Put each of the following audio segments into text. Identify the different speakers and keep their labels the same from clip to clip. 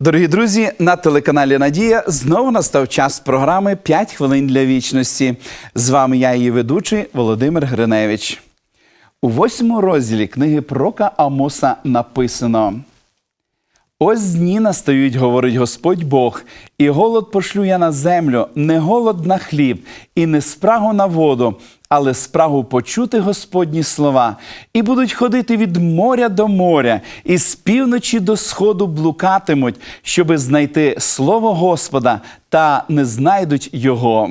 Speaker 1: Дорогі друзі, на телеканалі Надія знову настав час програми «5 хвилин для вічності. З вами я, її ведучий Володимир Гриневич. У восьмому розділі книги Прока Амоса написано: Ось дні настають, говорить Господь Бог, і голод пошлю я на землю, не голод на хліб, і не спрагу на воду, але спрагу почути Господні слова, і будуть ходити від моря до моря, і з півночі до сходу блукатимуть, щоби знайти слово Господа, та не знайдуть його.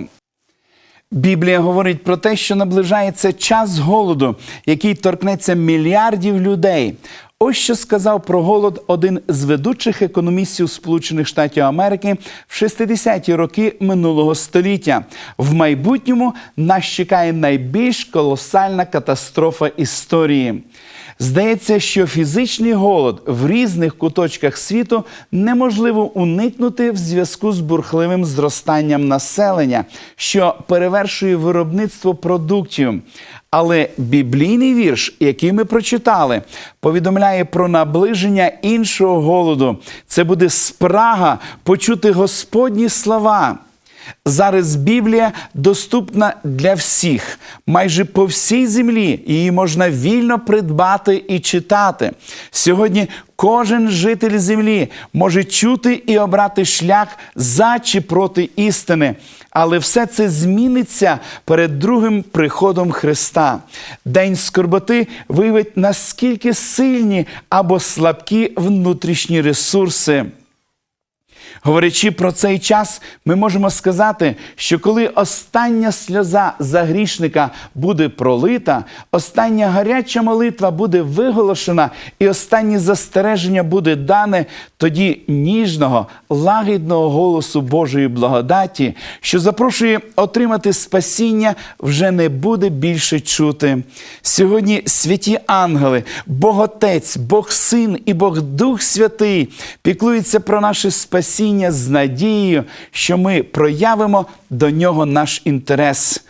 Speaker 1: Біблія говорить про те, що наближається час голоду, який торкнеться мільярдів людей. Ось що сказав про голод один з ведучих економістів Сполучених Штатів Америки в 60-ті роки минулого століття. В майбутньому нас чекає найбільш колосальна катастрофа історії. Здається, що фізичний голод в різних куточках світу неможливо уникнути в зв'язку з бурхливим зростанням населення, що перевершує виробництво продуктів. Але біблійний вірш, який ми прочитали, повідомляє про наближення іншого голоду. Це буде спрага почути Господні слова. Зараз Біблія доступна для всіх, майже по всій землі. Її можна вільно придбати і читати. Сьогодні кожен житель землі може чути і обрати шлях за чи проти істини. Але все це зміниться перед другим приходом Христа. День скорботи виявить наскільки сильні або слабкі внутрішні ресурси. Говорячи про цей час, ми можемо сказати, що коли остання сльоза за грішника буде пролита, остання гаряча молитва буде виголошена, і останнє застереження буде дане, тоді ніжного, лагідного голосу Божої благодаті, що запрошує отримати спасіння, вже не буде більше чути. Сьогодні святі ангели, Бог Отець, Бог Син і Бог Дух Святий піклуються про наше спасіння з надією, що ми проявимо до нього наш інтерес.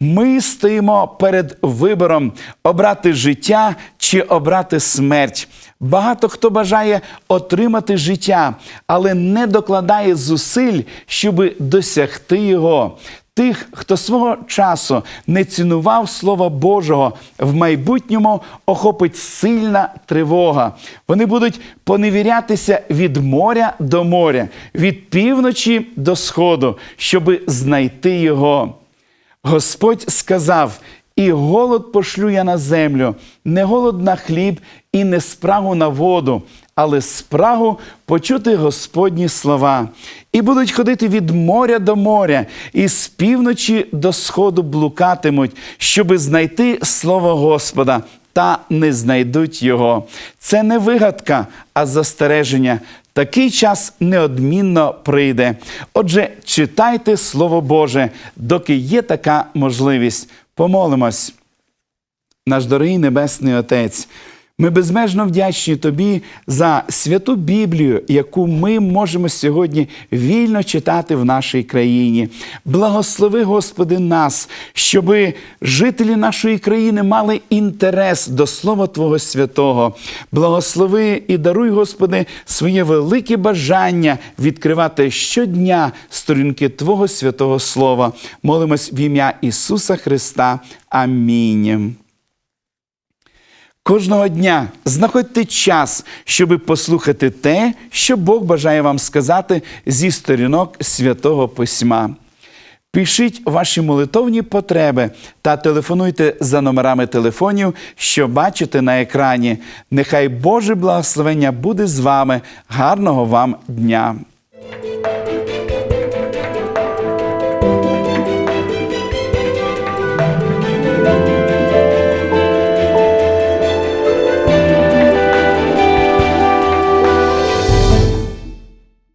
Speaker 1: Ми стоїмо перед вибором обрати життя чи обрати смерть. Багато хто бажає отримати життя, але не докладає зусиль, щоб досягти його. Тих, хто свого часу не цінував Слова Божого, в майбутньому охопить сильна тривога. Вони будуть поневірятися від моря до моря, від півночі до сходу, щоби знайти його. Господь сказав: і голод пошлю я на землю, не голод на хліб і не спрагу на воду, але спрагу почути Господні слова. І будуть ходити від моря до моря, і з півночі до сходу блукатимуть, щоби знайти слово Господа. Та не знайдуть його. Це не вигадка, а застереження. Такий час неодмінно прийде. Отже, читайте Слово Боже, доки є така можливість. Помолимось. Наш дорогий Небесний Отець. Ми безмежно вдячні Тобі за святу Біблію, яку ми можемо сьогодні вільно читати в нашій країні. Благослови, Господи, нас, щоб жителі нашої країни мали інтерес до Слова Твого Святого. Благослови і даруй, Господи, своє велике бажання відкривати щодня сторінки Твого святого Слова. Молимось в ім'я Ісуса Христа. Амінь. Кожного дня знаходьте час, щоб послухати те, що Бог бажає вам сказати зі сторінок святого письма. Пишіть ваші молитовні потреби та телефонуйте за номерами телефонів, що бачите на екрані. Нехай Боже благословення буде з вами. Гарного вам дня!